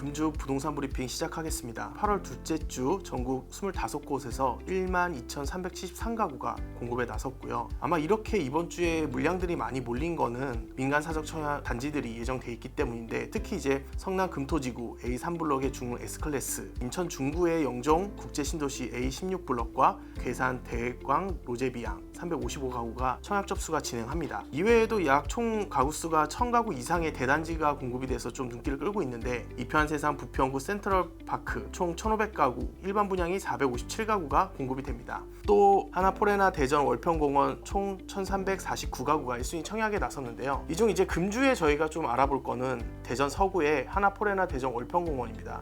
금주 부동산 브리핑 시작하겠습니다. 8월 둘째 주 전국 25곳에서 12,373가구가 공급에 나섰고요. 아마 이렇게 이번 주에 물량들이 많이 몰린 거는 민간 사적 청약 단지들이 예정돼 있기 때문인데 특히 이제 성남 금토지구 A3블럭의 중흥 S클래스, 인천 중구의 영종 국제신도시 A16블럭과 괴산 대광 로제비양 355가구가 청약 접수가 진행합니다. 이외에도 약 총 가구 수가 1000가구 이상의 대단지가 공급이 돼서 좀 눈길을 끌고 있는데 이편세상 부평구 센트럴파크 총 1500가구, 일반 분양이 457가구가 공급이 됩니다. 또 하나포레나 대전 월평공원 총 1349가구가 1순위 청약에 나섰는데요. 이 중 이제 금주에 저희가 좀 알아볼 거는 대전 서구의 하나포레나 대전 월평공원입니다.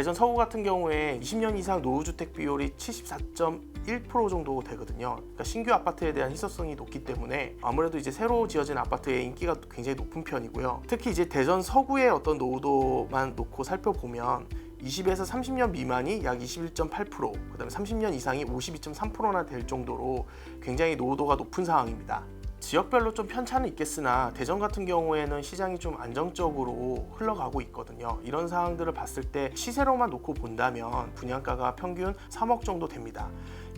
대전 서구 같은 경우에 20년 이상 노후주택 비율이 74.1% 정도 되거든요. 그러니까 신규 아파트에 대한 희소성이 높기 때문에 아무래도 이제 새로 지어진 아파트의 인기가 굉장히 높은 편이고요. 특히 이제 대전 서구의 어떤 노후도만 놓고 살펴보면 20에서 30년 미만이 약 21.8%, 그다음에 30년 이상이 52.3%나 될 정도로 굉장히 노후도가 높은 상황입니다. 지역별로 좀 편차는 있겠으나 대전 같은 경우에는 시장이 좀 안정적으로 흘러가고 있거든요. 이런 상황들을 봤을 때 시세로만 놓고 본다면 분양가가 평균 3억 정도 됩니다.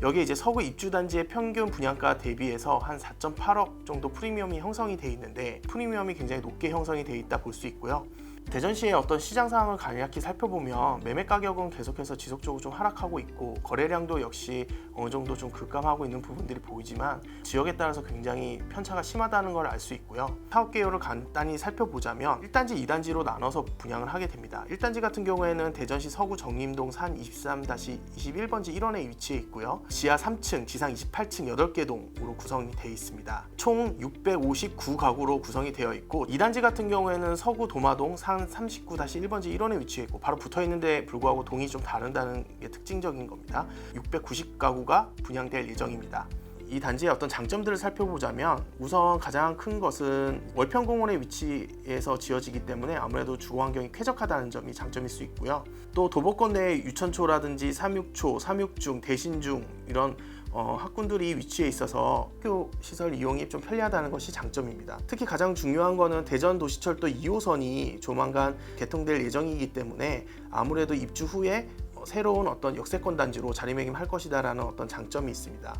여기에 이제 서구 입주 단지의 평균 분양가 대비해서 한 4.8억 정도 프리미엄이 형성이 돼 있는데 프리미엄이 굉장히 높게 형성이 돼 있다 볼 수 있고요. 대전시의 어떤 시장 상황을 간략히 살펴보면 매매 가격은 계속해서 지속적으로 좀 하락하고 있고 거래량도 역시 어느 정도 좀 급감하고 있는 부분들이 보이지만 지역에 따라서 굉장히 편차가 심하다는 걸 알 수 있고요. 사업 개요를 간단히 살펴보자면 1단지, 2단지로 나눠서 분양을 하게 됩니다. 1단지 같은 경우에는 대전시 서구 정림동 산 23-21번지 1원에 위치해 있고요. 지하 3층, 지상 28층 8개 동으로 구성이 되어 있습니다. 총 659가구로 구성이 되어 있고 2단지 같은 경우에는 서구 도마동 산 39-1번지 1원에 위치해 있고 바로 붙어 있는데 불구하고 동이 좀 다른다는 게 특징적인 겁니다. 690가구가 분양될 예정입니다. 이 단지의 어떤 장점들을 살펴보자면 우선 가장 큰 것은 월평공원의 위치에서 지어지기 때문에 아무래도 주거 환경이 쾌적하다는 점이 장점일 수 있고요. 또 도보권 내에 유천초라든지 삼육초, 삼육중, 대신중 이런 어, 학군들이 위치해 있어서 학교 시설 이용이 좀 편리하다는 것이 장점입니다. 특히 가장 중요한 거는 대전 도시철도 2호선이 조만간 개통될 예정이기 때문에 아무래도 입주 후에 어, 새로운 어떤 역세권 단지로 자리매김할 것이다라는 어떤 장점이 있습니다.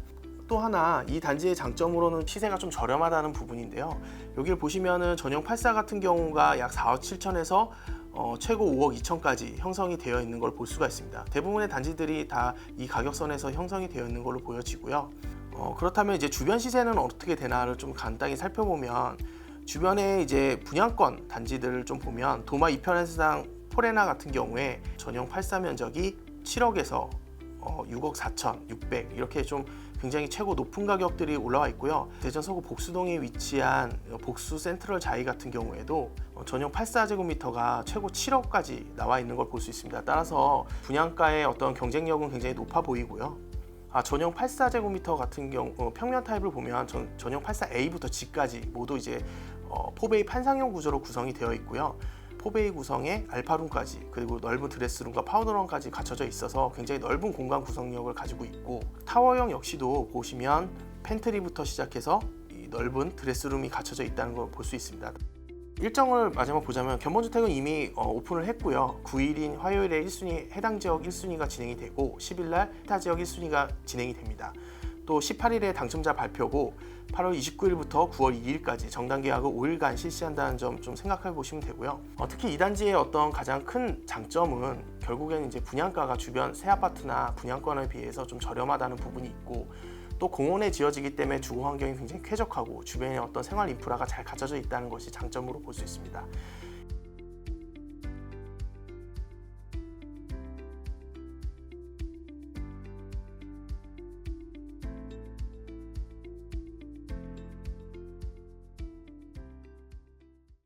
또 하나 이 단지의 장점으로는 시세가 좀 저렴하다는 부분인데요. 여기를 보시면은 전용 84 같은 경우가 약 4억 7천에서 어, 최고 5억 2천까지 형성이 되어 있는 걸 볼 수가 있습니다. 대부분의 단지들이 다 이 가격선에서 형성이 되어 있는 걸로 보여지고요. 어, 그렇다면 이제 주변 시세는 어떻게 되나를 좀 간단히 살펴보면 주변에 이제 분양권 단지들을 좀 보면 도마 이편세상 포레나 같은 경우에 전용 84 면적이 7억에서 어, 6억 4천, 600 이렇게 좀 굉장히 최고 높은 가격들이 올라와 있고요. 대전 서구 복수동에 위치한 복수 센트럴 자이 같은 경우에도 어, 전용 84제곱미터가 최고 7억까지 나와 있는 걸 볼 수 있습니다. 따라서 분양가의 어떤 경쟁력은 굉장히 높아 보이고요. 아, 전용 84제곱미터 같은 경우 어, 평면 타입을 보면 전, 전용 84A부터 G까지 모두 이제 어, 포베이 판상형 구조로 구성이 되어 있고요. 포베이 구성에 알파룸까지 그리고 넓은 드레스룸과 파우더룸까지 갖춰져 있어서 굉장히 넓은 공간 구성력을 가지고 있고 타워형 역시도 보시면 팬트리부터 시작해서 이 넓은 드레스룸이 갖춰져 있다는 걸 볼 수 있습니다. 일정을 마지막 보자면 견본주택은 이미 어, 오픈을 했고요. 9일인 화요일에 1순위 해당 지역 1순위가 진행이 되고 10일날 타 지역 1순위가 진행이 됩니다. 또 18일에 당첨자 발표고 8월 29일부터 9월 2일까지 정당 계약을 5일간 실시한다는 점 좀 생각해 보시면 되고요. 어, 특히 이 단지의 어떤 가장 큰 장점은 결국에는 이제 분양가가 주변 새 아파트나 분양권에 비해서 좀 저렴하다는 부분이 있고 또 공원에 지어지기 때문에 주거 환경이 굉장히 쾌적하고 주변에 어떤 생활 인프라가 잘 갖춰져 있다는 것이 장점으로 볼 수 있습니다.